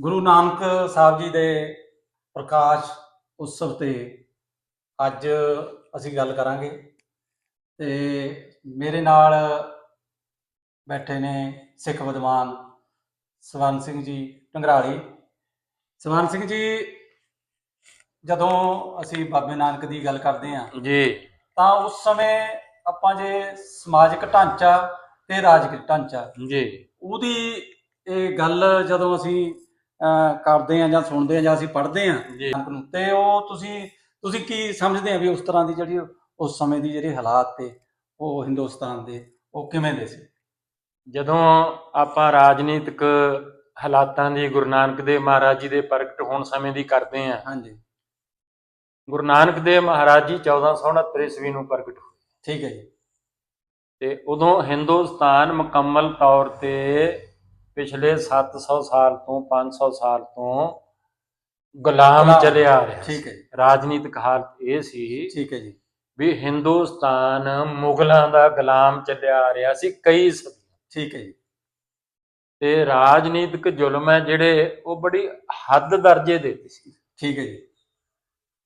ਗੁਰੂ ਨਾਨਕ ਸਾਹਿਬ ਜੀ ਦੇ ਪ੍ਰਕਾਸ਼ ਉਤਸਵ ਤੇ ਅੱਜ ਅਸੀਂ ਗੱਲ ਕਰਾਂਗੇ ਤੇ ਮੇਰੇ ਨਾਲ ਬੈਠੇ ਨੇ ਸਿੱਖ ਵਿਦਵਾਨ ਸਵਰਨ ਸਿੰਘ ਜੀ ਟੰਗਰਾਲੀ ਸਵਰਨ ਸਿੰਘ ਜੀ ਜਦੋਂ ਅਸੀਂ ਬਾਬੇ ਨਾਨਕ ਦੀ ਗੱਲ ਕਰਦੇ ਹਾਂ ਜੀ। ਤਾਂ ਉਸ ਸਮੇਂ ਆਪਾਂ ਜੇ ਸਮਾਜਿਕ ਢਾਂਚਾ ਤੇ ਰਾਜਕਿਕ ਢਾਂਚਾ ਜੀ। ਉਹਦੀ ਇਹ ਗੱਲ ਜਦੋਂ ਅਸੀਂ ਕਰਦੇ ਆ ਜਾਂ ਸੁਣਦੇ ਆ ਜਾਂ ਅਸੀਂ ਪੜ੍ਹਦੇ ਆ ਤੇ ਉਹ ਤੁਸੀਂ ਤੁਸੀਂ ਕੀ ਸਮਝਦੇ ਆ ਵੀ ਉਸ ਤਰ੍ਹਾਂ ਦੀ ਜਿਹੜੀ ਉਸ ਸਮੇਂ ਦੀ ਜਿਹੜੀ ਹਾਲਾਤ ਤੇ ਉਹ ਹਿੰਦੁਸਤਾਨ ਦੇ ਉਹ ਕਿਵੇਂ ਦੇ ਸੀ? ਜਦੋਂ ਆਪਾਂ ਰਾਜਨੀਤਿਕ ਹਾਲਾਤਾਂ ਦੀ ਗੁਰੂ ਨਾਨਕ ਦੇਵ ਮਹਾਰਾਜ ਜੀ ਦੇ ਪ੍ਰਗਟ ਹੋਣ ਸਮੇਂ ਦੀ ਕਰਦੇ ਆਂ ਹਾਂਜੀ। ਗੁਰੂ ਨਾਨਕ ਦੇਵ ਮਹਾਰਾਜ ਜੀ 1469 ਈਸਵੀ ਨੂੰ ਪ੍ਰਗਟ ਹੋਏ। ਠੀਕ ਹੈ ਜੀ। ਤੇ ਉਦੋਂ ਹਿੰਦੁਸਤਾਨ ਮੁਕੰਮਲ ਤੌਰ ਤੇ ਪਿਛਲੇ 700 ਸਾਲ ਤੋਂ 500 ਸਾਲ ਤੋਂ ਗੁਲਾਮ ਗੁਲਾਮ। ਚੱਲਿਆ ਆ ਰਿਹਾ ਠੀਕ ਹੈ ਜੀ। ਰਾਜਨੀਤਿਕ ਹਾਲਤ ਇਹ ਸੀ ਠੀਕ ਹੈ ਜੀ। ਵੀ ਹਿੰਦੁਸਤਾਨ ਮੁਗਲਾਂ ਦਾ ਗੁਲਾਮ ਚੱਲਿਆ ਆ ਰਿਹਾ ਸੀ ਕਈ ਸਦੀਆਂ ਠੀਕ ਹੈ ਜੀ। ਤੇ ਰਾਜਨੀਤਿਕ ਜ਼ੁਲਮ ਹੈ ਜਿਹੜੇ ਉਹ ਬੜੀ ਹੱਦ ਦਰਜੇ ਦੇ ਸੀ। ਠੀਕ ਹੈ ਜੀ।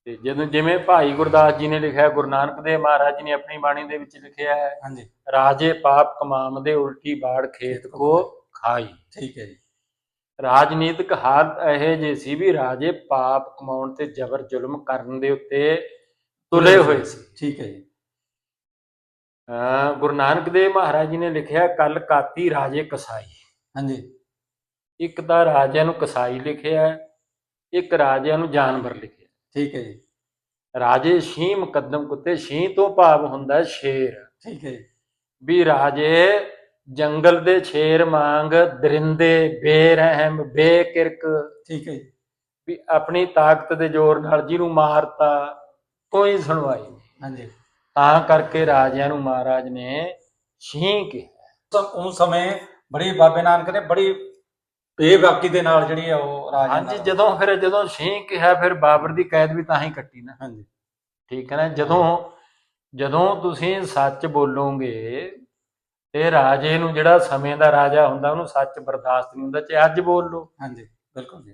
ਤੇ ਜਦੋਂ ਜਿਵੇਂ ਭਾਈ ਗੁਰਦਾਸ ਜੀ ਨੇ ਲਿਖਿਆ ਗੁਰੂ ਨਾਨਕ ਦੇਵ ਮਹਾਰਾਜ ਜੀ ਨੇ ਆਪਣੀ ਬਾਣੀ ਦੇ ਵਿੱਚ ਲਿਖਿਆ ਹੈ ਹਾਂਜੀ। ਰਾਜੇ ਪਾਪ ਕਮਾਮ ਦੇ ਉਲਟੀ ਬਾੜ ਖੇਤ ਕੋ ਖਾਈ। ਠੀਕ ਹੈ ਜੀ। ਰਾਜਨੀਤਿਕ ਹਾਲਤ ਇਹ ਜੇ ਸੀ ਵੀ ਰਾਜੇ ਪਾਪ ਕਮਾਉਣ ਤੇ ਜ਼ਬਰ ਜ਼ੁਲਮ ਕਰਨ ਦੇ ਉੱਤੇ ਤੁਲੇ ਹੋਏ ਸੀ। ਠੀਕ ਹੈ ਜੀ। ਗੁਰੂ ਨਾਨਕ ਦੇਵ ਮਹਾਰਾਜ ਜੀ ਨੇ ਲਿਖਿਆ ਕੱਲ ਕਾਤੀ ਰਾਜੇ ਕਸਾਈ। ਹਾਂਜੀ। ਇੱਕ ਤਾਂ ਰਾਜਿਆਂ ਨੂੰ ਕਸਾਈ ਲਿਖਿਆ ਇੱਕ ਰਾਜਿਆਂ ਨੂੰ ਜਾਨਵਰ ਲਿਖਿਆ। ਠੀਕ ਹੈ ਜੀ। ਰਾਜੇ ਸ਼ੀਂ ਮੁਕੱਦਮ ਕੁੱਤੇ ਸ਼ੀਂ ਤੋਂ ਭਾਵ ਹੁੰਦਾ ਸ਼ੇਰ। ਠੀਕ ਹੈ ਵੀ ਰਾਜੇ ਜੰਗਲ ਦੇ ਸ਼ੇਰ ਵਾਂਗ ਦਰਿੰਦੇ ਬੇਰਹਿਮ ਬੇਕਿਰਕ। ਠੀਕ ਹੈ ਜੀ। ਵੀ ਆਪਣੀ ਤਾਕਤ ਦੇ ਜ਼ੋਰ ਨਾਲ ਜਿਹਨੂੰ ਮਾਰਤਾ ਕੋਈ ਸੁਣਵਾਈ ਨਹੀਂ। ਹਾਂਜੀ। ਤਾਂ ਕਰਕੇ ਰਾਜਿਆਂ ਨੂੰ ਮਹਾਰਾਜ ਨੇ ਸ਼ੀਂ ਕਿਹਾ। ਉਸ ਸਮੇਂ ਬੜੀ ਬਾਬੇ ਨਾਨਕ ਨੇ ਬੜੀ ਬੇਬਾਕੀ ਦੇ ਨਾਲ ਜਿਹੜੀ ਆ ਉਹ ਰਾਜ ਹਾਂਜੀ ਜਦੋਂ ਫਿਰ ਜਦੋਂ ਸ਼ੀਂ ਕਿਹਾ ਫਿਰ ਬਾਬਰ ਦੀ ਕੈਦ ਵੀ ਤਾਂ ਹੀ ਕੱਟੀ ਨਾ। ਹਾਂਜੀ। ਠੀਕ ਹੈ ਨਾ? ਜਦੋਂ ਜਦੋਂ ਤੁਸੀਂ ਸੱਚ ਬੋਲੋਗੇ ਤੇ ਰਾਜੇ ਨੂੰ ਜਿਹੜਾ ਸਮੇਂ ਦਾ ਰਾਜਾ ਹੁੰਦਾ ਉਹਨੂੰ ਸੱਚ ਬਰਦਾਸ਼ਤ ਨਹੀਂ ਹੁੰਦਾ ਚਾਹੇ ਅੱਜ ਬੋਲ ਲਓ। ਹਾਂਜੀ ਬਿਲਕੁਲ ਜੀ।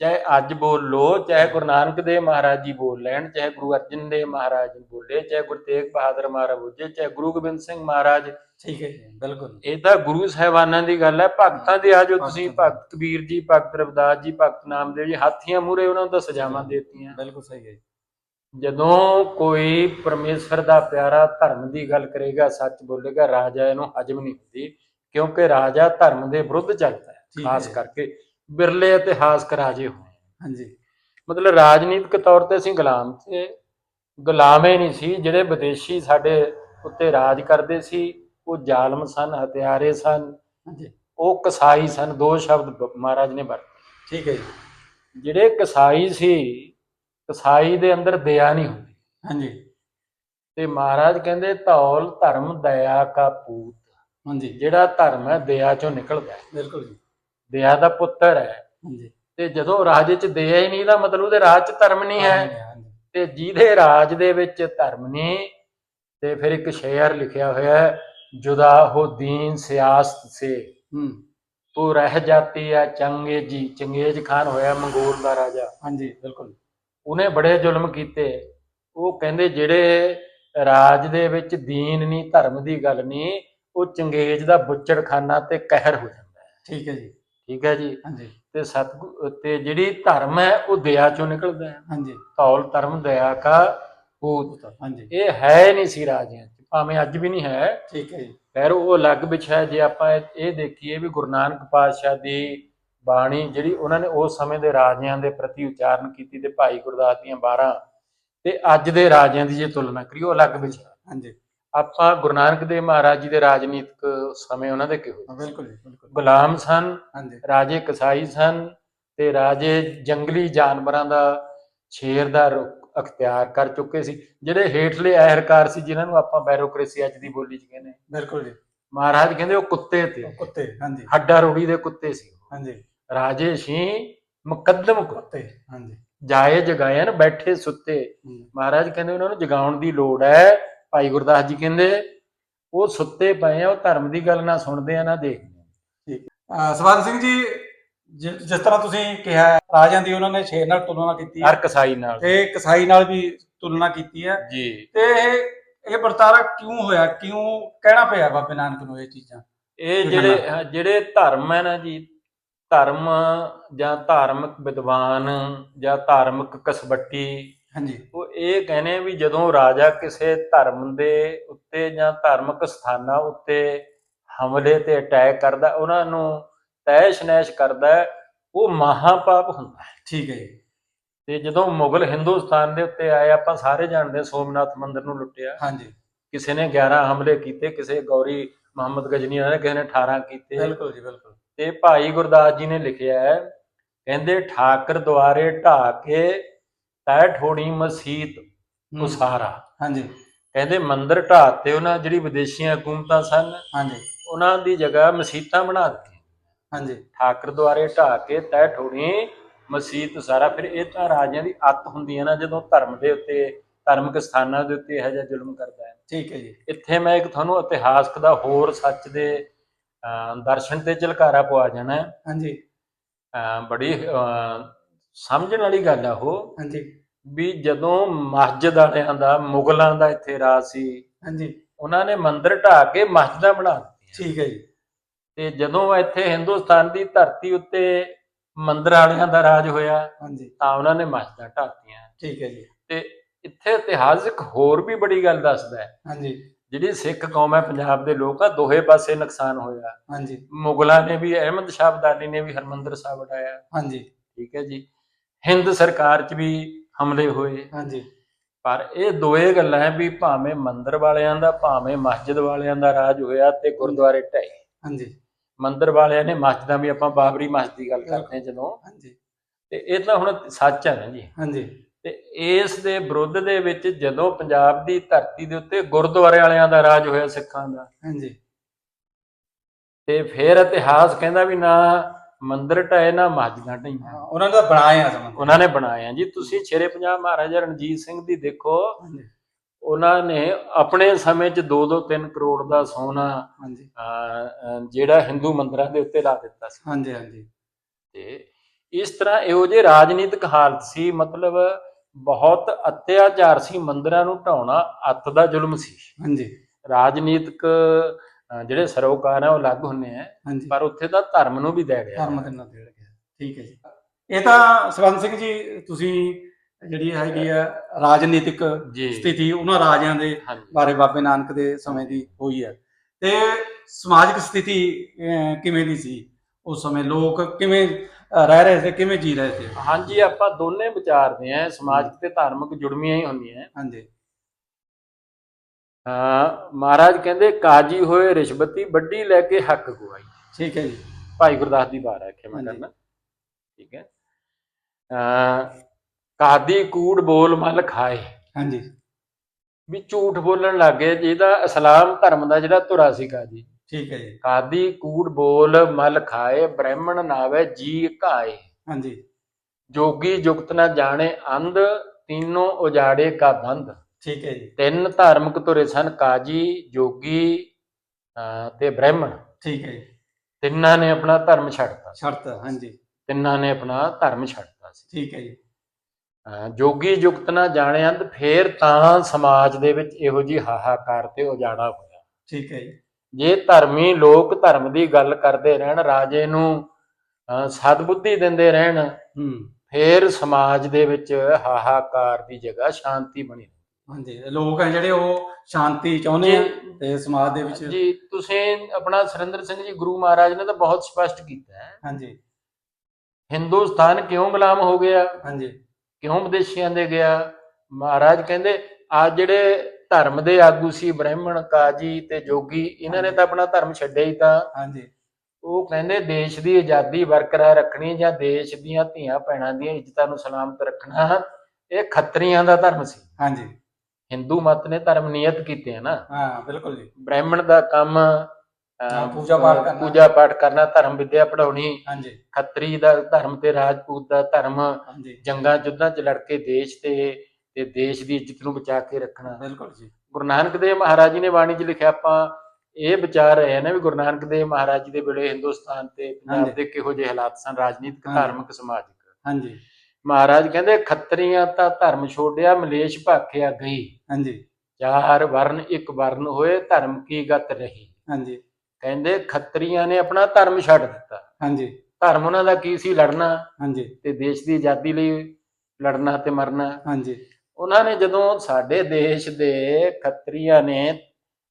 ਚਾਹੇ ਅੱਜ ਬੋਲ ਲਓ ਚਾਹੇ ਗੁਰੂ ਨਾਨਕ ਦੇਵ ਮਹਾਰਾਜ ਜੀ ਬੋਲ ਲੈਣ ਚਾਹੇ ਗੁਰੂ ਅਰਜਨ ਦੇਵ ਮਹਾਰਾਜ ਜੀ ਬੋਲੇ ਚਾਹੇ ਗੁਰੂ ਤੇਗ ਬਹਾਦਰ ਮਹਾਰਾਜ ਬੋਲੇ ਚਾਹੇ ਗੁਰੂ ਗੋਬਿੰਦ ਸਿੰਘ ਮਹਾਰਾਜ। ਠੀਕ ਹੈ ਜੀ ਬਿਲਕੁਲ। ਇਹ ਤਾਂ ਗੁਰੂ ਸਾਹਿਬਾਨਾਂ ਦੀ ਗੱਲ ਹੈ ਭਗਤਾਂ ਦੀ ਆ ਜੋ ਤੁਸੀਂ ਭਗਤ ਕਬੀਰ ਜੀ ਭਗਤ ਰਵਿਦਾਸ ਜੀ ਭਗਤ ਨਾਮਦੇਵ ਜੀ ਹਾਥੀਆਂ ਮੂਰੇ ਉਹਨਾਂ ਨੂੰ ਤਾਂ ਸਜ਼ਾਵਾਂ ਦੇਤੀਆਂ। ਬਿਲਕੁਲ ਸਹੀ ਹੈ ਜੀ। ਜਦੋਂ ਕੋਈ ਪਰਮੇਸ਼ਰ ਦਾ ਪਿਆਰਾ ਧਰਮ ਦੀ ਗੱਲ ਕਰੇਗਾ ਸੱਚ ਬੋਲੇਗਾ ਰਾਜਾ ਇਹਨੂੰ ਹਜਮ ਨਹੀਂ ਹੁੰਦੀ ਕਿਉਂਕਿ ਰਾਜਾ ਧਰਮ ਦੇ ਵਿਰੁੱਧ ਚੱਲਦਾ ਹੈ ਖਾਸ। ਕਰਕੇ ਬਿਰਲੇ ਇਤਿਹਾਸਕ ਰਾਜੇ ਹੋਏ ਹਾਂਜੀ। ਮਤਲਬ ਰਾਜਨੀਤਿਕ ਤੌਰ ਤੇ ਅਸੀਂ ਗੁਲਾਮ ਤੇ ਗੁਲਾਮੇ ਨਹੀਂ ਸੀ ਜਿਹੜੇ ਵਿਦੇਸ਼ੀ ਸਾਡੇ ਉੱਤੇ ਰਾਜ ਕਰਦੇ ਸੀ ਉਹ ਜ਼ਾਲਮ ਸਨ ਹਥਿਆਰੇ ਸਨ ਹਾਂਜੀ। ਉਹ ਕਸਾਈ ਸਨ ਦੋ ਸ਼ਬਦ ਮਹਾਰਾਜ ਨੇ ਵਰਤੇ। ਠੀਕ ਹੈ ਜੀ। ਜਿਹੜੇ ਕਸਾਈ ਸੀ ਕਸਾਈ ਦੇ ਅੰਦਰ ਦਇਆ ਨਹੀਂ ਹੁੰਦੀ। ਹਾਂਜੀ। ਤੇ ਮਹਾਰਾਜ ਕਹਿੰਦੇ ਧੌਲ ਧਰਮ ਦਇਆ ਕਾ ਪੂਤ। ਹਾਂਜੀ। ਜਿਹੜਾ ਧਰਮ ਹੈ ਦਇਆ ਚੋਂ ਨਿਕਲਦਾ ਹੈ। ਬਿਲਕੁਲ ਜੀ। ਦਇਆ ਦਾ ਪੁੱਤਰ ਹੈ। ਹਾਂਜੀ। ਤੇ ਜਦੋਂ ਰਾਜ 'ਚ ਦਇਆ ਹੀ ਨਹੀਂ ਦਾ ਮਤਲਬ ਉਹਦੇ ਰਾਜ 'ਚ ਧਰਮ ਨਹੀਂ ਹੈ। ਤੇ ਜਿਹਦੇ ਰਾਜ ਦੇ ਵਿੱਚ ਧਰਮ ਨਹੀਂ ਤੇ ਫਿਰ ਇੱਕ ਸ਼ੇਅਰ ਲਿਖਿਆ ਹੋਇਆ ਹੈ ਜੁਦਾ ਹੋ ਦੀਨ ਸਿਆਸਤ ਸੇ। ਹੂੰ। ਤੂੰ ਰਹਿ ਜਾਤੀ ਹੈ ਚੰਗੇਜੀ ਚੰਗੇਜ ਖਾਨ ਹੋਇਆ ਮੰਗੋਲ ਦਾ ਰਾਜਾ। ਹਾਂਜੀ ਬਿਲਕੁਲ। ਉਹਨੇ ਬੜੇ ਜ਼ੁਲਮ ਕੀਤੇ। ਉਹ ਕਹਿੰਦੇ ਜਿਹੜੇ ਰਾਜ ਦੇ ਵਿੱਚ ਦੀਨ ਨਹੀਂ ਧਰਮ ਦੀ ਗੱਲ ਨਹੀਂ ਉਹ ਚੰਗੇਜ ਦਾ ਬੁੱਚੜਖਾਨਾ ਤੇ ਕਹਿਰ ਹੋ ਜਾਂਦਾ ਹੈ। ਠੀਕ ਹੈ ਜੀ। ਠੀਕ ਹੈ ਜੀ? ਹਾਂਜੀ। ਤੇ ਸਤਿਗੁਰ ਤੇ ਜਿਹੜੀ ਧਰਮ ਹੈ ਉਹ ਦਇਆ ਚੋਂ ਨਿਕਲਦਾ ਹੈ। ਹਾਂਜੀ। ਧੌਲ ਧਰਮ ਦਇਆ ਕਾ ਪੂਤ ਹਾਂਜੀ। ਇਹ ਹੈ ਨਹੀਂ ਸੀ ਰਾਜਿਆਂ ਚ ਭਾਵੇਂ ਅੱਜ ਵੀ ਨਹੀਂ ਹੈ। ਠੀਕ ਹੈ ਜੀ। ਪਰ ਉਹ ਅਲੱਗ ਹੈ। ਜੇ ਆਪਾਂ ਇਹ- ਇਹ ਦੇਖੀਏ ਵੀ ਗੁਰੂ ਨਾਨਕ ਪਾਤਸ਼ਾਹ ਦੀ ਬਾਣੀ ਜਿਹੜੀ ਉਹਨਾਂ ਨੇ ਉਸ ਸਮੇਂ ਦੇ ਰਾਜਿਆਂ ਦੇ ਪ੍ਰਤੀ ਉਚਾਰਨ ਕੀਤੀ ਤੇ ਭਾਈ ਗੁਰਦਾਸ ਦੀਆਂ 12 ਤੇ ਅੱਜ ਦੇ ਰਾਜਿਆਂ ਦੀ ਜੇ ਤੁਲਨਾ ਉਹ ਅਲੱਗ ਹੈ। ਹਾਂਜੀ। ਆਪਾਂ ਗੁਰੂ ਨਾਨਕ ਦੇਵ ਮਹਾਰਾਜ ਜੀ ਦੇ ਰਾਜਨੀਤਿਕ ਸਮੇਂ ਉਹਨਾਂ ਦੇ ਕਿਹੋ ਬਿਲਕੁਲ ਬਿਲਕੁਲ। ਗੁਲਾਮ ਸਨ ਹਾਂਜੀ। ਰਾਜੇ ਕਸਾਈ ਸਨ ਤੇ ਰਾਜੇ ਜੰਗਲੀ ਜਾਨਵਰਾਂ ਦਾ ਸ਼ੇਰ ਦਾ ਅਖਤਿਆਰ ਕਰ ਚੁੱਕੇ ਸੀ। ਜਿਹੜੇ ਹੇਠਲੇ ਅਹਿਰਕਾਰ ਸੀ ਜਿਨ੍ਹਾਂ ਨੂੰ ਆਪਾਂ ਬੈਰੋਕ੍ਰੇਸੀ ਅੱਜ ਦੀ ਬੋਲੀ 'ਚ ਕਹਿੰਦੇ। ਬਿਲਕੁਲ ਜੀ। ਮਹਾਰਾਜ ਕਹਿੰਦੇ ਉਹ ਕੁੱਤੇ ਤੇ ਕੁੱਤੇ ਹਾਂਜੀ। ਹੱਡਾ ਰੋੜੀ ਦੇ ਕੁੱਤੇ ਸੀ। ਹਾਂਜੀ। ਰਾਜੇ ਸੀ ਮੁਕੱਦਮ ਕੁੱਤੇ। ਹਾਂਜੀ। ਜਾਏ ਜਗਾਇਨ ਬੈਠੇ ਸੁੱਤੇ। ਮਹਾਰਾਜ ਕਹਿੰਦੇ ਉਹਨਾਂ ਨੂੰ ਜਗਾਉਣ ਦੀ ਲੋੜ ਹੈ। ਭਾਈ ਗੁਰਦਾਸ ਜੀ ਕਹਿੰਦੇ ਉਹ ਸੁੱਤੇ ਪਏ ਆ ਉਹ ਧਰਮ ਦੀ ਗੱਲ ਨਾ ਸੁਣਦੇ ਆ ਨਾ ਦੇਖਦੇ ਅਹ ਸਵਰਨ ਸਿੰਘ ਜੀ ਜਿਸ ਤਰ੍ਹਾਂ ਤੁਸੀਂ ਕਿਹਾ ਹੈ, ਰਾਜਿਆਂ ਦੀ ਉਹਨਾਂ ਨੇ ਸ਼ੇਰ ਨਾਲ ਤੁਲਨਾ ਕੀਤੀ ਹਰ ਕਸਾਈ ਨਾਲ। ਤੇ ਕਸਾਈ ਨਾਲ ਵੀ ਤੁਲਨਾ ਕੀਤੀ ਹੈ। ਜੀ। ਤੇ ਇਹ ਇਹ ਵਰਤਾਰਾ ਕਿਉਂ ਹੋਇਆ? ਕਿਉਂ ਕਹਿਣਾ ਪਿਆ ਬਾਬੇ ਨਾਨਕ ਨੂੰ ਇਹ ਚੀਜ਼ਾਂ? ਇਹ ਜਿਹੜੇ ਜਿਹੜੇ ਧਰਮ ਹੈ ਨਾ ਜੀ ਧਰਮ ਜਾਂ ਧਾਰਮਿਕ ਵਿਦਵਾਨ ਜਾਂ ਧਾਰਮਿਕ ਕਸਬੱਟੀ ਹਾਂਜੀ। ਉਹ ਇਹ ਕਹਿੰਦੇ ਵੀ ਜਦੋਂ ਰਾਜਾ ਕਿਸੇ ਧਰਮ ਦੇ ਉੱਤੇ ਜਾਂ ਧਾਰਮਿਕ ਸਥਾਨਾਂ ਉੱਤੇ ਹਮਲੇ ਤੇ ਅਟੈਕ ਕਰਦਾ ਉਹਨਾਂ ਨੂੰ ਤੈਸ਼ ਨੈਸ਼ ਕਰਦਾ ਉਹ ਮਹਾਪਾਪ ਹੁੰਦਾ ਹੈ। ਠੀਕ ਹੈ ਤੇ ਜਦੋਂ ਮੁਗਲ ਹਿੰਦੁਸਤਾਨ ਦੇ ਉੱਤੇ ਆਏ ਆਪਾਂ ਸਾਰੇ ਜਾਣਦੇ ਸੋਮਨਾਥ ਮੰਦਿਰ ਨੂੰ ਲੁੱਟਿਆ। ਹਾਂਜੀ। ਕਿਸੇ ਨੇ 11 ਹਮਲੇ ਕੀਤੇ ਕਿਸੇ ਗੌਰੀ ਮੁਹੰਮਦ ਗਜਨੀ ਨੇ ਕਿਸੇ ਨੇ 18 ਕੀਤੇ। ਬਿਲਕੁਲ ਜੀ ਬਿਲਕੁਲ। ਤੇ ਭਾਈ ਗੁਰਦਾਸ ਜੀ ਨੇ ਲਿਖਿਆ ਹੈ ਕਹਿੰਦੇ ਠਾਕਰ ਦੁਆਰੇ ਢਾ ਕੇ ਤੈ ਠੋੜੀ ਮਸੀਤ ਉਸਾਰਾ। ਹਾਂਜੀ। ਕਹਿੰਦੇ ਮੰਦਿਰ ਢਾਤੇ ਉਹਨਾਂ ਜਿਹੜੀ ਵਿਦੇਸ਼ੀਆਂ ਹਕੂਮਤਾਂ ਸਨ ਹਾਂਜੀ। ਉਹਨਾਂ ਦੀ ਜਗ੍ਹਾ ਮਸੀਤਾਂ ਬਣਾ ਦਿੱਤੀਆਂ। ਹਾਂਜੀ। ਠਾਕਰ ਦੁਆਰੇ ਢਾ ਕੇ ਤੈ ਠੋੜੀ ਮਸੀਤ ਉਸਾਰਾ। ਫਿਰ ਇਹ ਤਾਂ ਰਾਜਿਆਂ ਦੀ ਅੱਤ ਹੁੰਦੀ ਹੈ ਨਾ ਜਦੋਂ ਧਰਮ ਦੇ ਉੱਤੇ ਧਾਰਮਿਕ ਸਥਾਨਾਂ ਦੇ ਉੱਤੇ ਇਹੋ ਜਿਹਾ ਜ਼ੁਲਮ ਕਰਦਾ ਹੈ। ਠੀਕ ਹੈ ਜੀ। ਇੱਥੇ ਮੈਂ ਇੱਕ ਤੁਹਾਨੂੰ ਇਤਿਹਾਸਕ ਦਾ ਹੋਰ ਸੱਚ ਦੇ ਦਰਸ਼ਨ ਤੇ ਝਲਕਾਰਾ ਪਵਾ ਜਾਣਾ ਹੈ। ਹਾਂਜੀ। ਬੜੀ ਸਮਝਣ ਵਾਲੀ ਗੱਲ ਆ ਉਹ। ਹਾਂਜੀ। ਵੀ ਜਦੋਂ ਮਸਜਿਦ ਵਾਲਿਆਂ ਦਾ ਮੁਗਲਾਂ ਦਾ ਇੱਥੇ ਰਾਜ ਸੀ ਹਾਂਜੀ। ਉਹਨਾਂ ਨੇ ਮੰਦਿਰ ਢਾ ਕੇ ਮਸਜਿਦਾਂ ਬਣਾ ਦਿੱਤੀਆਂ। ਠੀਕ ਹੈ ਜੀ। ਤੇ ਜਦੋਂ ਇੱਥੇ ਹਿੰਦੁਸਤਾਨ ਦੀ ਧਰਤੀ ਉੱਤੇ ਮੰਦਿਰ ਵਾਲਿਆਂ ਦਾ ਰਾਜ ਹੋਇਆ ਹਾਂਜੀ। ਤਾਂ ਉਹਨਾਂ ਨੇ ਮਸਜਿਦਾਂ ਢਾਤੀਆਂ ਠੀਕ ਹੈ ਜੀ। ਤੇ ਇੱਥੇ ਇਤਿਹਾਸ ਇੱਕ ਹੋਰ ਵੀ ਬੜੀ ਗੱਲ ਦੱਸਦਾ ਹੈ। ਹਾਂਜੀ। ਜਿਹੜੀ ਸਿੱਖ ਕੌਮ ਹੈ ਪੰਜਾਬ ਦੇ ਲੋਕ ਆ ਦੋਹੇ ਪਾਸੇ ਨੁਕਸਾਨ ਹੋਇਆ। ਹਾਂਜੀ। ਮੁਗਲਾਂ ਨੇ ਵੀ ਅਹਿਮਦ ਸ਼ਾਹ ਅਬਦਾਲੀ ਨੇ ਵੀ ਹਰਮੰਦਰ ਸਾਹਿਬ ਉਡਾਇਆ ਹਾਂਜੀ। ਠੀਕ ਹੈ ਜੀ। ਹਿੰਦ ਸਰਕਾਰ 'ਚ ਵੀ ਹਮਲੇ ਹੋਏ। ਹਾਂਜੀ। ਪਰ ਇਹ ਦੋਏ ਗੱਲਾਂ ਹੈ ਵੀ ਭਾਵੇਂ ਮੰਦਿਰ ਵਾਲਿਆਂ ਦਾ ਭਾਵੇਂ ਮਸਜਿਦ ਵਾਲਿਆਂ ਦਾ ਰਾਜ ਹੋਇਆ ਤੇ ਗੁਰਦੁਆਰੇ ਢਾਏ ਹਾਂਜੀ। ਮੰਦਿਰ ਵਾਲਿਆਂ ਨੇ ਮਸਜਿਦਾਂ ਵੀ ਆਪਾਂ ਬਾਬਰੀ ਮਸਜਿਦ ਦੀ ਗੱਲ ਕਰਦੇ ਹਾਂ ਜਦੋਂ। ਹਾਂਜੀ। ਤੇ ਇਹ ਤਾਂ ਹੁਣ ਸੱਚ ਹੈ ਨਾ ਜੀ। ਹਾਂਜੀ। ਤੇ ਇਸ ਦੇ ਵਿਰੁੱਧ ਦੇ ਵਿੱਚ ਜਦੋਂ ਪੰਜਾਬ ਦੀ ਧਰਤੀ ਦੇ ਉੱਤੇ ਗੁਰਦੁਆਰੇ ਵਾਲਿਆਂ ਦਾ ਰਾਜ ਹੋਇਆ ਸਿੱਖਾਂ ਦਾ ਹਾਂਜੀ। ਤੇ ਫਿਰ ਇਤਿਹਾਸ ਕਹਿੰਦਾ ਵੀ ਨਾ ਮੰਦਿਰ ਢਾਏ ਨਾ ਮਸਜਿਦਾਂ ਢਾਈਆਂ ਹਾਂ, ਉਹਨਾਂ ਨੇ ਤਾਂ ਬਣਾਏ ਆ ਸਮਝ ਉਹਨਾਂ ਨੇ ਬਣਾਏ ਆ ਜੀ। ਤੁਸੀਂ ਸ਼ੇਰੇ ਪੰਜਾਬ ਮਹਾਰਾਜਾ ਰਣਜੀਤ ਸਿੰਘ ਦੀ ਦੇਖੋ ਉਹਨਾਂ ਨੇ ਆਪਣੇ ਸਮੇਂ 'ਚ 2-2 3 ਕਰੋੜ ਦਾ ਸੋਨਾ ਜਿਹੜਾ ਹਿੰਦੂ ਮੰਦਿਰਾਂ ਦੇ ਉੱਤੇ ਲਾ ਦਿੱਤਾ ਸੀ। ਹਾਂਜੀ ਹਾਂਜੀ। ਤੇ ਇਸ ਤਰ੍ਹਾਂ ਇਹੋ ਜਿਹੇ ਰਾਜਨੀਤਿਕ ਹਾਲਤ ਸੀ ਮਤਲਬ ਬਹੁਤ ਅਤਿਆਚਾਰ ਸੀ ਮੰਦਿਰਾਂ ਨੂੰ ਢਾਉਣਾ ਅੱਤ ਦਾ ਜ਼ੁਲਮ ਸੀ। ਹਾਂਜੀ। ਰਾਜਨੀਤਿਕ ਜਿਹੜੇ ਸਰੋਕਾਰ ਆ ਉਹ ਅਲੱਗ ਹੁੰਨੇ ਆ ਪਰ ਉੱਥੇ ਤਾਂ ਧਰਮ ਨੂੰ ਵੀ ਦੇ ਗਿਆ ਧਰਮ ਦੇ ਨਾਲ ਦੇੜ ਗਿਆ ਠੀਕ ਹੈ ਜੀ। ਇਹ ਤਾਂ ਸਵੰਤ ਸਿੰਘ ਜੀ ਤੁਸੀਂ ਜਿਹੜੀ ਹੈਗੀ ਆ ਰਾਜਨੀਤਿਕ ਸਥਿਤੀ ਉਹਨਾਂ ਰਾਜਿਆਂ ਦੇ ਬਾਰੇ ਬਾਬੇ ਨਾਨਕ ਦੇ ਸਮੇਂ ਦੀ ਹੋਈ ਹੈ ਤੇ ਸਮਾਜਿਕ ਸਥਿਤੀ ਕਿਵੇਂ ਦੀ ਸੀ? ਉਸ ਸਮੇਂ ਲੋਕ ਕਿਵੇਂ ਅਹ, ਰਹਿ ਰਹੇ ਸੀ ਕਿਵੇਂ ਜੀ ਰਹੇ ਸੀ? ਹਾਂਜੀ ਆਪਾਂ ਦੋਨੇ ਵਿਚਾਰਦੇ ਆ ਸਮਾਜਿਕ ਤੇ ਧਾਰਮਿਕ ਜੁੜਮੀਆਂ ਹੀ ਹੁੰਦੀਆਂ ਹਾਂਜੀ। ਹਾਂ ਮਹਾਰਾਜ ਕਹਿੰਦੇ ਕਾਜੀ ਹੋਏ ਰਿਸ਼ਵਤੀ ਵੱਡੀ ਲੈ ਕੇ ਹੱਕ ਗਵਾਈ। ਠੀਕ ਹੈ ਜੀ। ਭਾਈ ਗੁਰਦਾਸ ਦੀ ਹੈ ਖਿਮਾ ਹਾਂਜੀ। ਕਰਨਾ। ਠੀਕ ਹੈ। ਅ ਕਾਦੀ ਕੂੜ ਬੋਲ ਮਲ ਖਾਏ। ਹਾਂਜੀ। ਵੀ ਝੂਠ ਬੋਲਣ ਲੱਗੇ ਜਿਹਦਾ ਇਸਲਾਮ ਧਰਮ ਦਾ ਜਿਹੜਾ ਧੁਰਾ ਸੀ ਕਾਜੀ। ਠੀਕ ਹੈ ਜੀ। ਕਾਦੀ ਕੂੜ ਬੋਲ ਮਲ ਖਾਏ ਬ੍ਰਾਹਮਣ ਨਾਵੇ ਜੀ ਘਾਏ। ਹਾਂਜੀ। ਜੋਗੀ ਜੁਗਤ ਨਾ ਜਾਣੇ ਅੰਧ ਤੀਨੋਂ ਉਜਾੜੇ ਕਾ ਬੰਧ ਠੀਕ ਹੈ ਜੀ। ਤਿੰਨ ਧਾਰਮਿਕ ਧੁਰੇ ਸਨ ਕਾਜੀ ਜੋਗੀ ਤੇ ਬ੍ਰਾਹਮਣ। ਠੀਕ ਹੈ ਜੀ। ਤਿੰਨਾਂ ਨੇ ਆਪਣਾ ਧਰਮ ਛੱਡਤਾ। ਸ਼ਰਤ ਹਾਂਜੀ। ਤਿੰਨਾਂ ਨੇ ਆਪਣਾ ਧਰਮ ਛੱਡਤਾ ਸੀ। ਠੀਕ ਹੈ ਜੀ। ਜੋਗੀ ਜੁਗਤ ਨਾ ਜਾਣਿਆ ਤੇ ਫੇਰ ਤਾਂ ਸਮਾਜ ਦੇ ਵਿੱਚ ਇਹੋ ਜੀ ਹਾਹਾਕਾਰ ਤੇ ਉਜਾੜਾ ਹੋਇਆ। ਠੀਕ ਹੈ ਜੀ। ਜੇ ਧਰਮੀ ਲੋਕ ਧਰਮ ਦੀ ਗੱਲ ਕਰਦੇ ਰਹਿਣ ਰਾਜੇ ਨੂੰ ਸਦਬੁੱਧੀ ਦਿੰਦੇ ਰਹਿਣ ਫੇਰ ਸਮਾਜ ਦੇ ਵਿੱਚ ਹਾਹਾਕਾਰ ਦੀ ਜਗ੍ਹਾ ਸ਼ਾਂਤੀ ਬਣੀ। ਹਾਂਜੀ ਲੋਕ ਹੈ ਜਿਹੜੇ ਉਹ ਸ਼ਾਂਤੀ ਚਾਹੁੰਦੇ ਆ ਤੇ ਸਮਾਜ ਦੇ ਵਿੱਚ ਜੀ ਤੁਸੀਂ ਆਪਣਾ ਸੁਰਿੰਦਰ ਸਿੰਘ ਜੀ ਗੁਰੂ ਮਹਾਰਾਜ ਨੇ ਤਾਂ ਬਹੁਤ ਸਪਸ਼ਟ ਕੀਤਾ ਹੈ। ਹਾਂਜੀ। ਹਿੰਦੁਸਤਾਨ ਕਿਉਂ ਗੁਲਾਮ ਹੋ ਗਿਆ? ਹਾਂਜੀ। ਕਿਉਂ ਵਿਦੇਸ਼ੀਆਂ ਦੇ ਗਿਆ? ਮਹਾਰਾਜ ਕਹਿੰਦੇ ਆ ਜਿਹੜੇ ਧਰਮ ਦੇ ਆਗੂ ਸੀ ਬ੍ਰਾਹਮਣ ਕਾਜੀ ਤੇ ਜੋਗੀ ਇਹਨਾਂ ਨੇ ਤਾਂ ਆਪਣਾ ਧਰਮ ਛੱਡਿਆ ਹੀ ਤਾਂ। ਹਾਂਜੀ। ਉਹ ਕਹਿੰਦੇ ਦੇਸ਼ ਦੀ ਆਜ਼ਾਦੀ ਬਰਕਰਾਰ ਰੱਖਣੀ ਜਾਂ ਦੇਸ਼ ਦੀਆਂ ਧੀਆਂ ਭੈਣਾਂ ਦੀਆਂ ਇੱਜ਼ਤਾਂ ਨੂੰ ਸਲਾਮਤ ਰੱਖਣਾ ਇਹ ਖੱਤਰੀਆਂ ਦਾ ਧਰਮ ਸੀ। ਹਾਂਜੀ। ਹਿੰਦੂ ਮਤ ਨੇ ਧਰਮ ਨਿਯਤ ਕੀਤੇ ਨਾ। ਹਾਂ ਬਿਲਕੁਲ ਜੀ। ਬ੍ਰਾਹਮਣ ਦਾ ਕੰਮ ਹਾਂ, ਪੂਜਾ ਪਾਠ ਕਰਨਾ। ਪੂਜਾ ਪਾਠ ਕਰਨਾ ਧਰਮ ਵਿਦਿਆ ਪੜਾਉਣੀ ਹਾਂਜੀ। ਖੱਤਰੀ ਦਾ ਧਰਮ ਤੇ ਰਾਜਪੂਤ ਦਾ ਧਰਮ। ਜੰਗਾਂ ਯੁੱਧਾਂ 'ਚ ਲੜ ਕੇ ਦੇਸ਼ ਤੇ ਤੇ ਦੇਸ਼ ਦੀ ਇੱਜ਼ਤ ਨੂੰ ਬਚਾ ਕੇ ਰੱਖਣਾ। ਬਿਲਕੁਲ ਜੀ। ਗੁਰੂ ਨਾਨਕ ਦੇਵ ਮਹਾਰਾਜ ਜੀ ਨੇ ਬਾਣੀ 'ਚ ਲਿਖਿਆ ਆਪਾਂ ਇਹ ਵਿਚਾਰ ਰਹੇ ਨੇ ਵੀ ਗੁਰੂ ਨਾਨਕ ਦੇਵ ਮਹਾਰਾਜ ਜੀ ਦੇ ਵੇਲੇ ਹਿੰਦੁਸਤਾਨ ਤੇ ਪੰਜਾਬ। ਦੇ ਕਿਹੋ ਜਿਹੇ ਹਾਲਾਤ ਸਨ ਰਾਜਨੀਤਿਕ। ਧਾਰਮਿਕ ਸਮਾਜਿਕ। ਹਾਂਜੀ। ਮਹਾਰਾਜ ਕਹਿੰਦੇ ਖੱਤਰੀਆਂ ਤਾਂ ਧਰਮ ਛੋੜਿਆ ਮਲੇਸ਼ ਭਾਖਿਆ ਗਈ। ਹਾਂਜੀ। ਚਾਰ ਵਰਨ ਇੱਕ ਵਰਨ ਹੋਏ ਧਰਮ ਕੀ ਗਤ ਰਹੀ? ਹਾਂਜੀ। ਕਹਿੰਦੇ ਖੱਤਰੀਆਂ ਨੇ ਆਪਣਾ ਧਰਮ ਛੱਡ ਦਿੱਤਾ। ਹਾਂਜੀ। ਧਰਮ ਉਹਨਾਂ ਦਾ ਕੀ ਸੀ? ਲੜਨਾ। ਹਾਂਜੀ। ਤੇ ਦੇਸ਼ ਦੀ ਆਜ਼ਾਦੀ ਲਈ ਲੜਨਾ ਤੇ ਮਰਨਾ। ਹਾਂਜੀ। ਉਹਨਾਂ ਨੇ ਜਦੋਂ ਸਾਡੇ ਦੇਸ਼ ਦੇ ਖੱਤਰੀਆਂ ਨੇ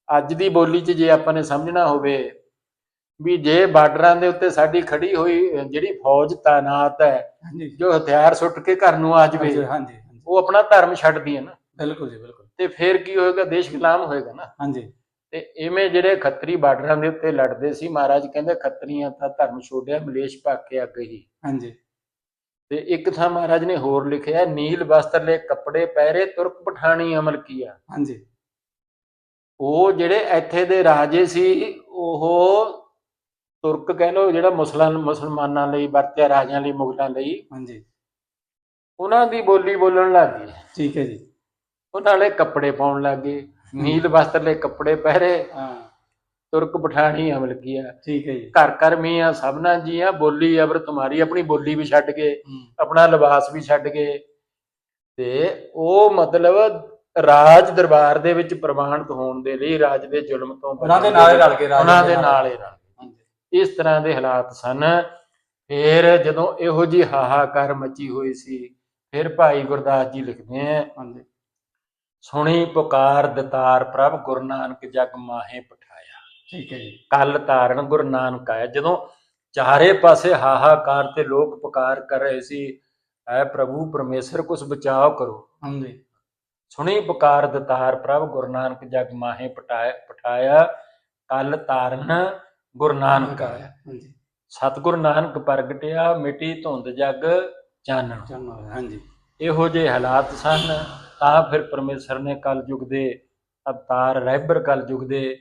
ਅੱਜ ਦੀ ਬੋਲੀ 'ਚ ਜੇ ਆਪਾਂ ਨੇ ਸਮਝਣਾ ਹੋਵੇ ਵੀ ਜੇ ਬਾਰਡਰਾਂ ਦੇ ਉੱਤੇ ਸਾਡੀ ਖੜੀ ਹੋਈ ਜਿਹੜੀ ਫੌਜ ਤਾਇਨਾਤ ਹੈ ਜੋ ਹਥਿਆਰ ਸੁੱਟ ਕੇ ਘਰ ਨੂੰ ਆ ਜਾਵੇ ਹਾਂਜੀ ਉਹ ਆਪਣਾ ਧਰਮ ਛੱਡਦੀ ਹੈ ਨਾ। ਬਿਲਕੁਲ ਜੀ ਬਿਲਕੁਲ। ਤੇ ਫਿਰ ਕੀ ਹੋਏਗਾ? ਦੇਸ਼ ਗੁਲਾਮ ਹੋਏਗਾ ਨਾ। ਹਾਂਜੀ। ਤੇ ਇਵੇਂ ਜਿਹੜੇ ਖੱਤਰੀ ਬਾਰਡਰਾਂ ਦੇ ਉੱਤੇ ਲੜਦੇ ਸੀ ਮਹਾਰਾਜ ਕਹਿੰਦੇ ਖੱਤਰੀਆਂ ਤਾਂ ਧਰਮ ਛੋੜਿਆ ਮਲੇਸ਼ ਭਾਕੇ ਅੱਗ ਹੀ। ਹਾਂਜੀ। ਤੇ ਇੱਕ ਥਾਂ ਮਹਾਰਾਜ ਨੇ ਹੋਰ ਲਿਖਿਆ ਨੀਲ ਵਸਤਰ ਲੈ ਕੱਪੜੇ ਪਹਿਰੇ ਤੁਰਕ ਪਠਾਣੀ ਅਮਲ ਕੀਆ। ਹਾਂਜੀ। ਉਹ ਜਿਹੜੇ ਇੱਥੇ ਦੇ ਰਾਜੇ ਸੀ ਉਹ ਤੁਰਕ ਕਹਿ ਲੋ ਜਿਹੜਾ ਮੁਸਲਮਾਨ ਮੁਸਲਮਾਨਾਂ ਲਈ ਵਰਤਿਆ ਰਾਜਿਆਂ ਲਈ ਮੁਗਲਾਂ ਲਈ ਹਾਂਜੀ। ਉਹਨਾਂ ਦੀ ਬੋਲੀ ਬੋਲਣ ਲੱਗ ਗਏ। ਠੀਕ ਹੈ ਜੀ। ਉਹ ਨਾਲੇ ਕੱਪੜੇ ਪਾਉਣ ਲੱਗ ਗਏ। ਨੀਲ ਵਸਤਰ ਲੈ ਕੱਪੜੇ ਪਹਿਰੇ। ਹਾਂ। ਤੁਰਕ ਪਠਾਣੀ ਅਮਲ ਕੀਆ ਠੀਕ ਹੈ ਜੀ। ਘਰ ਘਰ ਮੀਆਂ ਸਭਨਾ ਜੀਆਂ ਬੋਲੀ ਅਬਰ ਤੁਮਾਰੀ ਆਪਣੀ ਬੋਲੀ ਵੀ ਛੱਡ ਹੂੰ, ਆਪਣਾ ਲਿਬਾਸ ਵੀ ਛੱਡ ਗਏ ਤੇ ਉਹ ਮਤਲਬ ਰਾਜ ਦਰਬਾਰ ਦੇ ਵਿੱਚ ਪ੍ਰਵਾਨਿਤ ਹੋਣ ਦੇ ਲਈ ਰਾਜ ਦੇ ਜ਼ੁਲਮ ਤੋਂ ਉਹਨਾਂ ਦੇ ਨਾਲ ਰਲ ਕੇ ਰਾਜੇ ਉਹਨਾਂ ਦੇ ਨਾਲ। ਹੀ ਰਲ ਇਸ ਤਰ੍ਹਾਂ ਦੇ ਹਾਲਾਤ ਸਨ। ਫਿਰ ਜਦੋਂ ਇਹੋ ਜੀ ਹਾਹਾਕਾਰ ਮਚੀ ਹੋਈ ਸੀ ਫਿਰ ਭਾਈ ਗੁਰਦਾਸ ਜੀ ਲਿਖਦੇ ਆ ਸੁਣੀ ਪੁਕਾਰ ਦਤਾਰ ਪ੍ਰਭ ਗੁਰੂ ਨਾਨਕ ਜਗ ਮਾਹੇ ਠੀਕ ਹੈ ਜੀ। ਕਲ ਤਾਰਨ ਗੁਰੂ ਨਾਨਕ ਆਇਆ। ਜਦੋਂ ਚਾਰੇ ਪਾਸੇ ਹਾਹਾਕਾਰ ਤੇ ਲੋਕ ਪੁਕਾਰ ਕਰ ਰਹੇ ਸੀ ਐ ਪ੍ਰਭੂ ਪਰਮੇਸ਼ਰ ਕੁਛ ਬਚਾਓ ਕਰੋ। ਹਾਂਜੀ। ਸੁਣੀ ਪੁਕਾਰ ਦਤਾਰ ਪ੍ਰਭ ਗੁਰੂ ਨਾਨਕ ਜਗ ਮਾਹੇ ਪਟਾਇਆ ਪਠਾਇਆ ਕਲ ਤਾਰਨ ਗੁਰੂ ਨਾਨਕ ਆਇਆ। ਹਾਂਜੀ। ਸਤਿਗੁਰੂ ਨਾਨਕ ਪ੍ਰਗਟਿਆ ਮਿਟੀ ਧੁੰਦ ਜਗ ਚਾਨਣ। ਚੰਨਾ ਹਾਂਜੀ। ਇਹੋ ਜਿਹੇ ਹਾਲਾਤ ਸਨ ਤਾਂ ਫਿਰ ਪਰਮੇਸ਼ਰ ਨੇ ਕਲ ਯੁਗ ਦੇ ਅਵਤਾਰ ਰਹਿਬਰ ਕਲ ਯੁਗ ਦੇ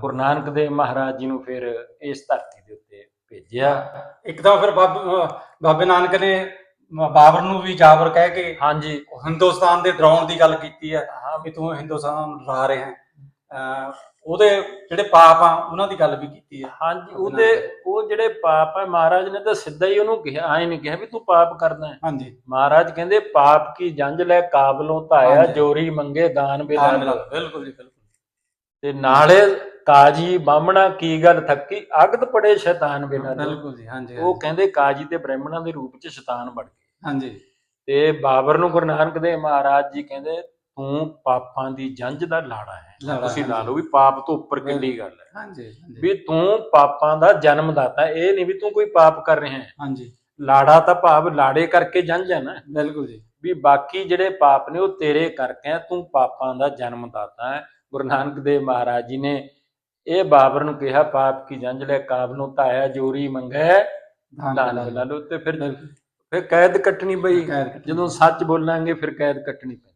ਗੁਰੂ ਨਾਨਕ ਦੇਵ ਮਹਾਰਾਜ ਜੀ ਨੂੰ ਫਿਰ ਇਸ ਧਰਤੀ ਦੇ ਉੱਤੇ ਭੇਜਿਆ। ਇੱਕ ਤਾਂ ਫਿਰ ਬਾਬ- ਨਾਨਕ ਨੇ ਬਾਬਰ ਨੂੰ ਵੀ ਜਾਬਰ ਕਹਿ ਕੇ ਹਾਂਜੀ। ਹਿੰਦੁਸਤਾਨ ਦੇ ਡਰਾਉਣ ਦੀ ਗੱਲ ਕੀਤੀ ਹੈ ਵੀ ਤੂੰ ਹਿੰਦੁਸਤਾਨ ਨੂੰ ਡਰਾ ਰਿਹਾ ਹੈ। ਉਹਦੇ ਜਿਹੜੇ ਪਾਪ ਆ ਉਹਨਾਂ ਦੀ ਗੱਲ ਵੀ ਕੀਤੀ ਹੈ। ਹਾਂਜੀ ਉਹਦੇ ਉਹ ਜਿਹੜੇ ਪਾਪ ਹੈ ਮਹਾਰਾਜ ਨੇ ਤਾਂ ਸਿੱਧਾ ਹੀ ਉਹਨੂੰ ਕਿਹਾ ਆਏ ਨਹੀਂ ਕਿਹਾ ਵੀ ਤੂੰ ਪਾਪ ਕਰਦਾ ਹੈ। ਹਾਂਜੀ। ਮਹਾਰਾਜ ਕਹਿੰਦੇ ਪਾਪ ਕੀ ਜੰਜ ਲੈ ਕਾਬਲੋਂ ਧਾਇਆ। ਜੋਰੀ ਮੰਗੇ ਦਾਨ ਬਿਲਾ ਬਿਲਕੁਲ ਜੀ ਬਿਲਕੁਲ। ਤੇ ਨਾਲੇ ਕਾਜੀ ਬਾਹਮਣਾ ਕੀ ਗੱਲ ਥੱਕੀ? ਅਗਤ ਪੜੇ ਸ਼ੈਤਾਨ ਬਿਲਾ ਬਿਲਕੁਲ ਜੀ ਹਾਂਜੀ ਉਹ ਕਹਿੰਦੇ ਕਾਜੀ ਤੇ ਬ੍ਰਾਹਮਣਾਂ ਦੇ ਰੂਪ ਚ ਸ਼ੈਤਾਨ ਬਣ ਗਏ। ਹਾਂਜੀ। ਤੇ ਬਾਬਰ ਨੂੰ ਗੁਰੂ ਨਾਨਕ ਦੇਵ ਮਹਾਰਾਜ ਜੀ ਕਹਿੰਦੇ ਤੂੰ ਪਾਪਾਂ ਦੀ ਜੰਜ ਦਾ ਲਾੜਾ ਹੈ। ਤੁਸੀਂ ਲਾ। ਲਓ ਵੀ ਪਾਪ ਤੋਂ ਉੱਪਰ ਕਿੱਡੀ ਗੱਲ ਹੈ। ਹਾਂਜੀ ਹਾਂਜੀ। ਵੀ ਤੂੰ ਪਾਪਾਂ ਦਾ ਜਨਮਦਾਤਾ ਇਹ ਨਹੀਂ ਵੀ ਤੂੰ ਕੋਈ ਪਾਪ ਕਰ ਰਿਹਾ ਹੈ। ਹਾਂਜੀ। ਲਾੜਾ ਤਾਂ ਭਾਵ ਲਾੜੇ ਕਰਕੇ ਜੰਜ ਹੈ ਨਾ। ਬਿਲਕੁਲ ਜੀ। ਵੀ ਬਾਕੀ ਜਿਹੜੇ ਪਾਪ ਨੇ ਉਹ ਤੇਰੇ ਕਰਕੇ ਆ, ਤੂੰ ਪਾਪਾਂ ਦਾ ਜਨਮਦਾਤਾ ਹੈ। ਗੁਰੂ ਨਾਨਕ ਦੇਵ ਮਹਾਰਾਜ ਜੀ ਨੇ ਇਹ ਬਾਬਰ ਨੂੰ ਕਿਹਾ ਪਾਪ ਕੀ ਜੰਜ ਲੈ ਕਾਬ ਨੂੰ ਧਾਇਆ ਜੋਰੀ ਮੰਗੈ ਦਾਨ ਬਿਲਾ ਲਓ। ਤੇ ਫਿਰ ਫਿਰ ਕੈਦ ਕੱਟਣੀ ਪਈ। ਜਦੋਂ ਸੱਚ ਬੋਲਾਂਗੇ ਫਿਰ ਕੈਦ ਕੱਟਣੀ ਪੈਂਦੀ